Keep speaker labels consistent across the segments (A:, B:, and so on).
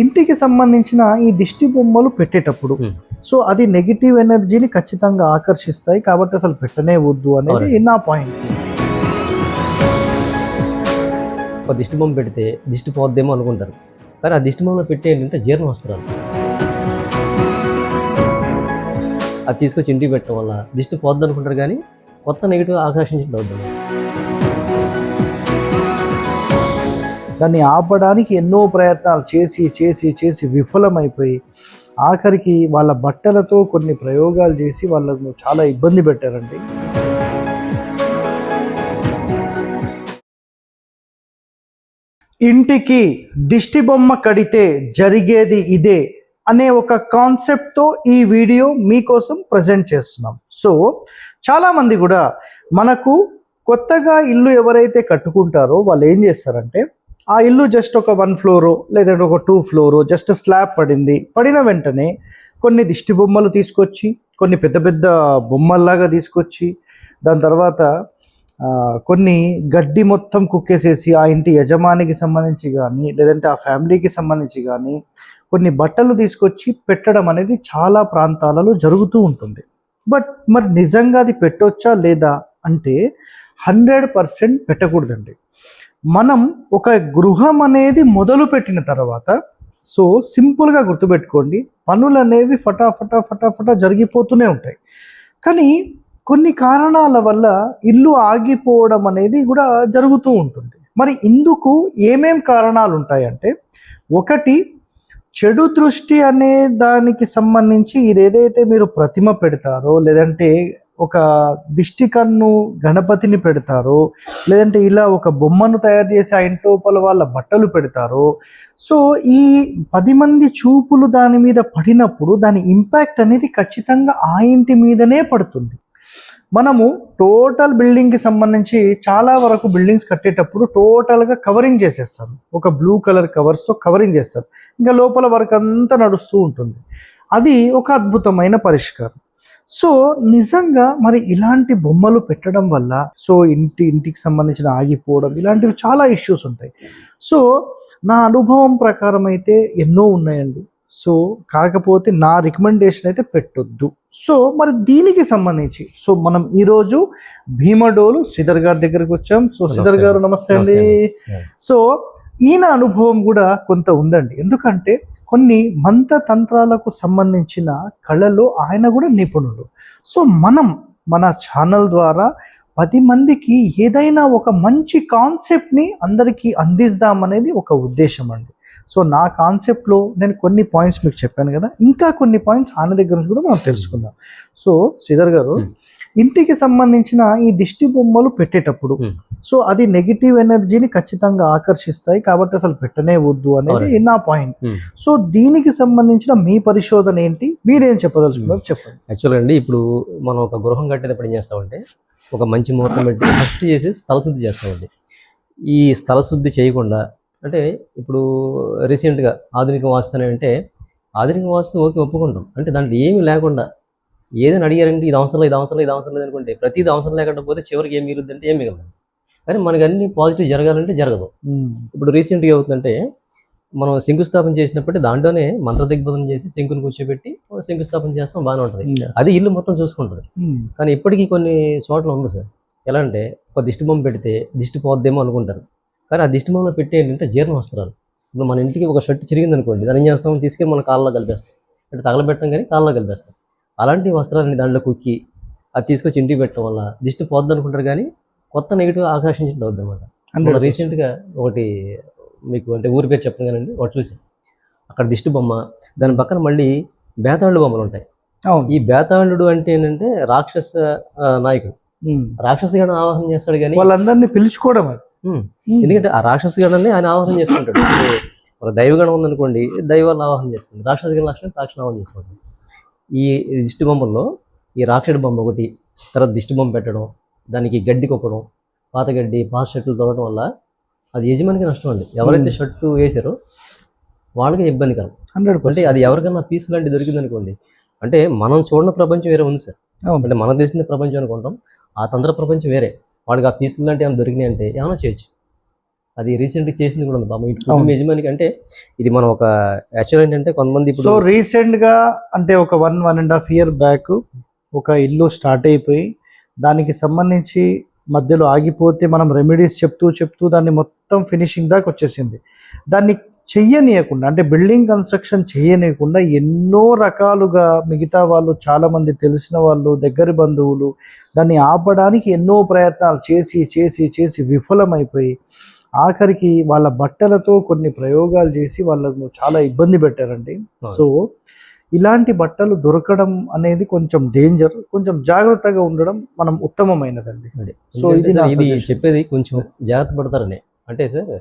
A: ఇంటికి సంబంధించిన ఈ దిష్టి బొమ్మలు పెట్టేటప్పుడు. సో అది నెగిటివ్ ఎనర్జీని ఖచ్చితంగా ఆకర్షిస్తాయి కాబట్టి అసలు పెట్టనే వద్దు అనేది. నా పాయింట్
B: ఒక దిష్టి బొమ్మ పెడితే దిష్టి పోద్దేమో అనుకుంటారు కానీ ఆ దిష్టి బొమ్మలో పెట్టే ఏంటంటే జీర్ణ వస్త్రాలు అది తీసుకొచ్చి ఇంటికి పెట్టడం వల్ల దిష్టి పోద్ది అనుకుంటారు కానీ కొత్త నెగిటివ్ ఆకర్షించడం అవుతుంది
A: దాన్ని ఆపడానికి ఎన్నో ప్రయత్నాలు చేసి చేసి చేసి విఫలమైపోయి ఆఖరికి వాళ్ళ బట్టలతో కొన్ని ప్రయోగాలు చేసి వాళ్ళను చాలా ఇబ్బంది పెట్టారండి. ఇంటికి దిష్టి బొమ్మ కడితే జరిగేది ఇదే అనే ఒక కాన్సెప్ట్తో ఈ వీడియో మీకోసం ప్రజెంట్ చేస్తున్నాం. సో చాలామంది కూడా మనకు కొత్తగా ఇల్లు ఎవరైతే కట్టుకుంటారో వాళ్ళు ఏం చేస్తారంటే ఆ ఇల్లు జస్ట్ ఒక వన్ ఫ్లోరో లేదంటే ఒక టూ ఫ్లోరో జస్ట్ స్లాబ్ పడింది. పడిన వెంటనే కొన్ని దిష్టి బొమ్మలు తీసుకొచ్చి కొన్ని పెద్ద పెద్ద బొమ్మల్లాగా తీసుకొచ్చి దాని తర్వాత కొన్ని గడ్డి మొత్తం కుక్కేసేసి ఆ ఇంటి యజమానికి సంబంధించి కానీ లేదంటే ఆ ఫ్యామిలీకి సంబంధించి కానీ కొన్ని బట్టలు తీసుకొచ్చి పెట్టడం అనేది చాలా ప్రాంతాలలో జరుగుతూ ఉంటుంది. బట్ మరి నిజంగా అది పెట్టొచ్చా లేదా అంటే హండ్రెడ్ పర్సెంట్ పెట్టకూడదండి. మనం ఒక గృహం అనేది మొదలు పెట్టిన తర్వాత సో సింపుల్గా గుర్తుపెట్టుకోండి పనులు అనేవి ఫటాఫటా ఫటాఫటా జరిగిపోతూనే ఉంటాయి. కానీ కొన్ని కారణాల వల్ల ఇల్లు ఆగిపోవడం అనేది కూడా జరుగుతూ ఉంటుంది. మరి ఇందుకు ఏమేం కారణాలు ఉంటాయంటే ఒకటి చెడు దృష్టి అనే దానికి సంబంధించి ఇదేదైతే మీరు ప్రతిమ పెడతారో లేదంటే ఒక దిష్టి కన్ను గణపతిని పెడతారో లేదంటే ఇలా ఒక బొమ్మను తయారు చేసి ఆ ఇంట్లోపల వాళ్ళ బట్టలు పెడతారో. సో ఈ పది మంది చూపులు దాని మీద పడినప్పుడు దాని ఇంపాక్ట్ అనేది ఖచ్చితంగా ఆ ఇంటి మీదనే పడుతుంది. మనము టోటల్ బిల్డింగ్కి సంబంధించి చాలా వరకు బిల్డింగ్స్ కట్టేటప్పుడు టోటల్గా కవరింగ్ చేసేస్తారు. ఒక బ్లూ కలర్ కవర్స్తో కవరింగ్ చేస్తారు. ఇంకా లోపల వరకు అంతా నడుస్తూ ఉంటుంది. అది ఒక అద్భుతమైన పరిష్కారం. సో నిజంగా మరి ఇలాంటి బొమ్మలు పెట్టడం వల్ల సో ఇంటి ఇంటికి సంబంధించిన ఆగిపోవడం ఇలాంటివి చాలా ఇష్యూస్ ఉంటాయి. సో నా అనుభవం ప్రకారం అయితే ఎన్నో ఉన్నాయండి. సో కాకపోతే నా రికమెండేషన్ అయితే పెట్టొద్దు. సో మరి దీనికి సంబంధించి సో మనం ఈరోజు భీమడోలు శ్రీధర్ గారి దగ్గరికి వచ్చాం. సో శ్రీధర్ గారు నమస్తే అండి.
B: నమస్తే అండి.
A: సో ఈయన అనుభవం కూడా కొంత ఉందండి. ఎందుకంటే కొన్ని మంత్ర తంత్రాలకు సంబంధించిన కళలో ఆయన కూడా నిపుణుడు సో మనం మన ఛానల్ ద్వారా పది మందికి ఏదైనా ఒక మంచి కాన్సెప్ట్ని అందరికీ అందిద్దామనేది ఒక ఉద్దేశం అండి. సో నా కాన్సెప్ట్లో నేను కొన్ని పాయింట్స్ మీకు చెప్పాను కదా ఇంకా కొన్ని పాయింట్స్ ఆయన దగ్గర నుంచి కూడా మనం తెలుసుకుందాం సో శ్రీధర్ గారు
B: Hmm.
A: ఇంటికి సంబంధించిన ఈ దిష్టి బొమ్మలు పెట్టేటప్పుడు
B: Hmm.
A: సో అది నెగిటివ్ ఎనర్జీని ఖచ్చితంగా ఆకర్షిస్తాయి కాబట్టి అసలు పెట్టనే వద్దు అనేది. నా పాయింట్
B: Hmm.
A: సో దీనికి సంబంధించిన మీ పరిశోధన ఏంటి మీరేం చెప్పదలుచుకున్నారు చెప్పండి
B: యాక్చువల్గా అండి ఇప్పుడు మనం ఒక గృహం కట్టేటప్పుడు ఏం చేస్తామంటే ఒక మంచి ముహూర్తం పెట్టి ఫస్ట్ చేసి స్థల శుద్ధి చేస్తామండి ఈ స్థల శుద్ధి చేయకుండా అంటే ఇప్పుడు రీసెంట్గా ఆధునిక వాస్తు అని అంటే ఆధునిక వాస్తు ఓకే ఒప్పుకుంటాం. అంటే దాంట్లో ఏమీ లేకుండా ఏదైనా అడిగారంటే ఇది అవసరం లేదు ఇది అవసరం ఇది అవసరం లేదు అనుకుంటే ప్రతిది అవసరం లేకుండా పోతే చివరికి ఏం మిగులుద్ది అంటే ఏం మిగలదు. కానీ మనకి అన్ని పాజిటివ్ జరగాలంటే జరగదు. ఇప్పుడు రీసెంట్గా ఏమవుతుందంటే మనం శంకుస్థాపన చేసినప్పుడు దాంట్లోనే మంత్ర దిగ్బంధనం చేసి శంకుని కూర్చోబెట్టి శంకుస్థాపన చేస్తాం బాగానే ఉంటుంది. అది ఇల్లు మొత్తం చూసుకుంటుంది. కానీ ఇప్పటికీ కొన్ని చోట్ల ఉంది సార్. ఎలా అంటే ఒక దిష్టి బొమ్మ పెడితే దిష్టి పోద్దేమో అనుకుంటారు. కానీ ఆ దిష్టి బొమ్మలో పెట్టే ఏంటంటే జీర్ణ వస్త్రాలు. ఇప్పుడు మన ఇంటికి ఒక షర్ట్ చిరిగింది అనుకోండి దాన్ని ఏం చేస్తాం? తీసుకెళ్ళి మన కాళ్ళలో కలిపేస్తాం. అంటే తగలబెట్టం కానీ కాళ్ళలో కలిపేస్తాం. అలాంటి వస్త్రాలని దాంట్లో కుక్కి అది తీసుకొచ్చి ఇంటికి పెట్టడం వల్ల దిష్టి పోద్ది అనుకుంటారు కానీ కొత్త నెగిటివ్ ఆకర్షించడం అవుద్ది అనమాట మన రీసెంట్గా ఒకటి మీకు అంటే ఊరి పేరు చెప్పను కానండి ఒకటి చూసాం అక్కడ దిష్టి బొమ్మ దాని పక్కన మళ్ళీ బేతాళుడు బొమ్మలు ఉంటాయి. ఈ బేతాళుడు అంటే ఏంటంటే రాక్షస నాయకుడు.
A: ఉమ్.
B: రాక్షస గణం ఆవాహన చేస్తాడు కానీ
A: వాళ్ళందరినీ పిలుచుకోవడం
B: ఎందుకంటే ఆ రాక్షస గణాన్ని ఆయన ఆవాహన చేసుకుంటాడు ఒక దైవగణం ఉందనుకోండి దైవాన్ని ఆవాహన చేసుకుంటాడు రాక్షస గణ లక్షణం రాక్షణ ఆవాహన చేసుకుంటాడు ఈ దిష్టి బొమ్మల్లో ఈ రాక్షసుడి బొమ్మ ఒకటి తర్వాత దిష్టి బొమ్మ పెట్టడం దానికి గడ్డి కొక్కడం పాత గడ్డి పాత షర్ట్లు తొలగడం వల్ల అది యజమానికి నష్టం అండి. ఎవరైతే. షర్టు వేసారో వాళ్ళకి ఇబ్బందికరం.
A: హండ్రెడ్
B: అంటే అది ఎవరికైనా పీస్ లాంటి దొరికింది అనుకోండి అంటే మనం చూడని ప్రపంచం వేరే ఉంది సార్. అంటే మనకు తెలిసిన ప్రపంచం అనుకుంటాం ఆ తంత్ర ప్రపంచం వేరే. వాడికి ఆ పీసులు లాంటి ఏమైనా దొరికినాయి అంటే ఏమైనా చేయొచ్చు. అది రీసెంట్ చేసింది కూడా ఉంది
A: అవును.
B: కుటుంబ యజమానికి అంటే ఇది మనం ఒక యాక్చువల్ ఏంటంటే కొంతమంది ఇప్పుడు
A: సో రీసెంట్గా అంటే ఒక one one and half year back ఒక ఇల్లు స్టార్ట్ అయిపోయి దానికి సంబంధించి మధ్యలో ఆగిపోతే మనం రెమెడీస్ చెప్తూ చెప్తూ దాన్ని మొత్తం ఫినిషింగ్ దాకా వచ్చేసింది. దాన్ని చెయ్యనీయకుండా అంటే బిల్డింగ్ కన్స్ట్రక్షన్ చెయ్యనీయకుండా ఎన్నో రకాలుగా మిగతా వాళ్ళు చాలా మంది తెలిసిన వాళ్ళు దగ్గరి బంధువులు దాన్ని ఆపడానికి ఎన్నో ప్రయత్నాలు చేసి చేసి చేసి విఫలమైపోయి ఆఖరికి వాళ్ళ బట్టలతో కొన్ని ప్రయోగాలు చేసి వాళ్ళను చాలా ఇబ్బంది పెట్టారండి. సో ఇలాంటి బట్టలు దొరకడం అనేది కొంచెం డేంజర్ కొంచెం జాగ్రత్తగా ఉండడం మనం ఉత్తమమైనదండి. సో ఇది.
B: చెప్పేది కొంచెం జాగ్రత్త పడతారని అంటే సార్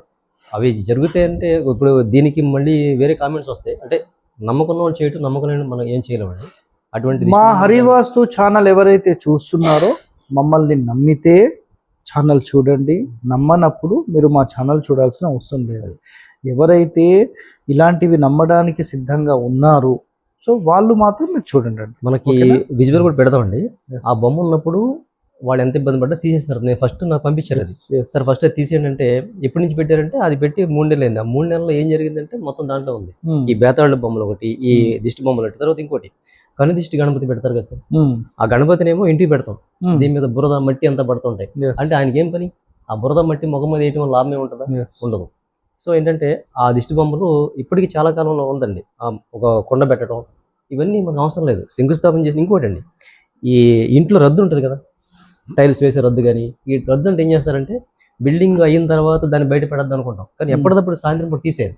B: అవి జరుగుతాయంటే ఇప్పుడు దీనికి మళ్ళీ వేరే కామెంట్స్ వస్తాయి. అంటే నమ్మకం వాళ్ళు చేయటం నమ్మకం మనం ఏం చేయలేమండి. అటువంటి
A: మా హరివాస్తు ఛానల్ ఎవరైతే చూస్తున్నారో మమ్మల్ని నమ్మితే ఛానల్ చూడండి. నమ్మనప్పుడు మీరు మా ఛానల్ చూడాల్సిన అవసరం లేదు. ఎవరైతే ఇలాంటివి నమ్మడానికి సిద్ధంగా ఉన్నారు సో వాళ్ళు మాత్రం మీరు చూడండి.
B: మనకి? విజువల్ కూడా పెడతామండి. ఆ బొమ్మ ఉన్నప్పుడు వాళ్ళు ఎంత ఇబ్బంది పడ్డా తీసేస్తున్నారు. నేను ఫస్ట్ నాకు పంపించారు అది. సార్ ఫస్ట్ అది తీసేయండి అంటే ఎప్పటి నుంచి పెట్టారంటే అది పెట్టి మూడు నెలలు అయింది ఆ మూడు నెలల్లో ఏం జరిగిందంటే మొత్తం దాంట్లో ఉంది.
A: Hmm.
B: ఈ బేతాళ బొమ్మలు ఒకటి ఈ దిష్టి బొమ్మలు ఒకటి తర్వాత ఇంకోటి. కను దిష్టి గణపతి పెడతారు కదా సార్.
A: Hmm.
B: ఆ గణపతినేమో ఇంటికి పెడతాం.
A: Hmm.
B: దీని మీద బురద మట్టి అంతా పడుతుంటాయి. అంటే ఆయనకి ఏం పని? ఆ బురద మట్టి ముఖం మీద వేయటం వల్ల లాభం ఉంటుందా. ఉండదు. సో ఏంటంటే ఆ దిష్టి బొమ్మలు ఇప్పటికీ చాలా కాలంలో ఉందండి. ఒక కొండ పెట్టడం ఇవన్నీ మనకు అవసరం లేదు. శంకుస్థాపన చేసి ఇంకోటి అండి ఈ ఇంట్లో రద్దు ఉంటుంది కదా. టైల్స్ వేసే రద్దు కానీ ఈ రద్దు అంటే ఏం చేస్తారంటే బిల్డింగ్ అయిన తర్వాత దాన్ని బయట పెడద్దు అనుకుంటాం. కానీ. ఎప్పటికప్పుడు సాయంత్రం పూట తీసేది.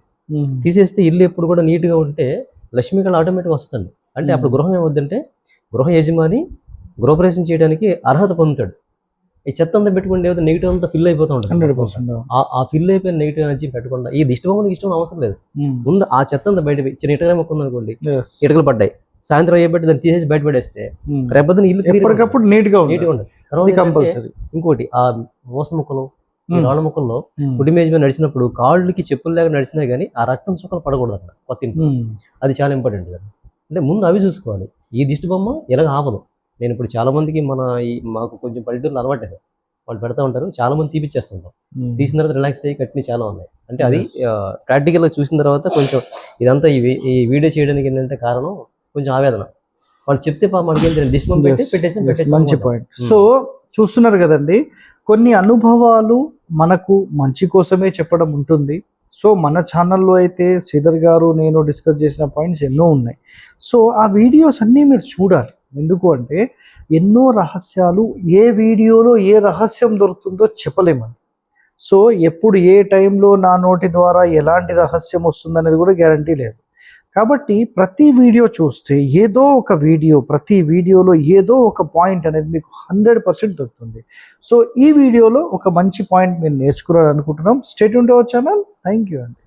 B: తీసేస్తే ఇల్లు ఎప్పుడు కూడా నీట్గా ఉంటే లక్ష్మీ కళ ఆటోమేటిక్గా వస్తుంది. అంటే అప్పుడు. గృహం ఏమవుద్దంటే గృహ యజమాని గృహప్రవేశం చేయడానికి అర్హత పొందుతాడు. ఈ చెత్త అంతా పెట్టుకుంటే ఏదో నెగిటివ్ అంతా ఫిల్ అయిపోతూ ఉంటుంది. ఆ- ఫిల్ అయిపోయిన నెగిటివ్ ఎనర్జీ పెట్టకుండా ఈ దిష్టి బొమ్మకి ఇష్టం అవసరం లేదు. ముందు ఆ చెత్త అంతా బయట చిన్న ఇటుక మొక్క ఉందనుకోండి ఇటుకలు పడ్డాయి. సాయంత్రం అయ్యేబట్టి దాన్ని తీసేసి బయట పడేస్తే రేపొద్దున ఇల్లు
A: ఎప్పటికప్పుడు నీట్గా
B: ఉంటుంది. నీట్గా
A: ఉంటుంది
B: ఉంటుంది తర్వాత
A: కంపల్సరీ.
B: ఇంకోటి ఆ మోస ముక్కలు రాళ్ళ ముక్కల్లో కుటుంబేజ్ మీద నడిచినప్పుడు కాళ్ళకి చెప్పులు లేక నడిచినా కానీ ఆ రక్తం చుక్కలు పడకూడదు అక్కడ కొత్త అది చాలా ఇంపార్టెంట్ కదా. అంటే ముందు అవి చూసుకోవాలి. ఈ దిష్టి బొమ్మ ఎలాగ ఆపదు. నేను ఇప్పుడు చాలా మందికి మన ఈ మాకు కొంచెం పల్లెటూరులో అలవాటే సార్. వాళ్ళు పెడతా ఉంటారు చాలా మంది తీపిచ్చేస్తుంటాం తీసిన తర్వాత రిలాక్స్ అయ్యి కట్టినవి చాలా ఉన్నాయి. అంటే అది. ప్రాక్టికల్గా చూసిన తర్వాత కొంచెం ఇదంతా ఈ వీడియో చేయడానికి ఏంటంటే కారణం కొంచెం ఆవేదన. వాళ్ళు చెప్తే మనకి బొమ్మ పెట్టి పెట్టేసి పెట్టేసి
A: మంచి. Point
B: Hmm.
A: సో చూస్తున్నారు కదండి కొన్ని అనుభవాలు మనకు మంచి కోసమే చెప్పడం ఉంటుంది. సో మన ఛానల్లో అయితే శ్రీధర్ గారు నేను డిస్కస్ చేసిన పాయింట్స్ ఎన్నో ఉన్నాయి. సో ఆ వీడియోస్ అన్నీ మీరు చూడాలి. ఎందుకు అంటే ఎన్నో రహస్యాలు ఏ వీడియోలో ఏ రహస్యం దొరుకుతుందో చెప్పలేమండి సో ఎప్పుడు ఏ టైంలో నా నోటి ద్వారా ఎలాంటి రహస్యం వస్తుందనేది కూడా గ్యారంటీ లేదు. కాబట్టి ప్రతి వీడియో చూస్తే ఏదో ఒక వీడియో ప్రతి వీడియోలో ఏదో ఒక పాయింట్ అనేది మీకు హండ్రెడ్ పర్సెంట్ దొరుకుతుంది. సో ఈ వీడియోలో ఒక మంచి పాయింట్ మీరు నేర్చుకోవాలనుకుంటున్నాం. స్టేట్ ఉంటే ఛానల్ థ్యాంక్ యూ అండి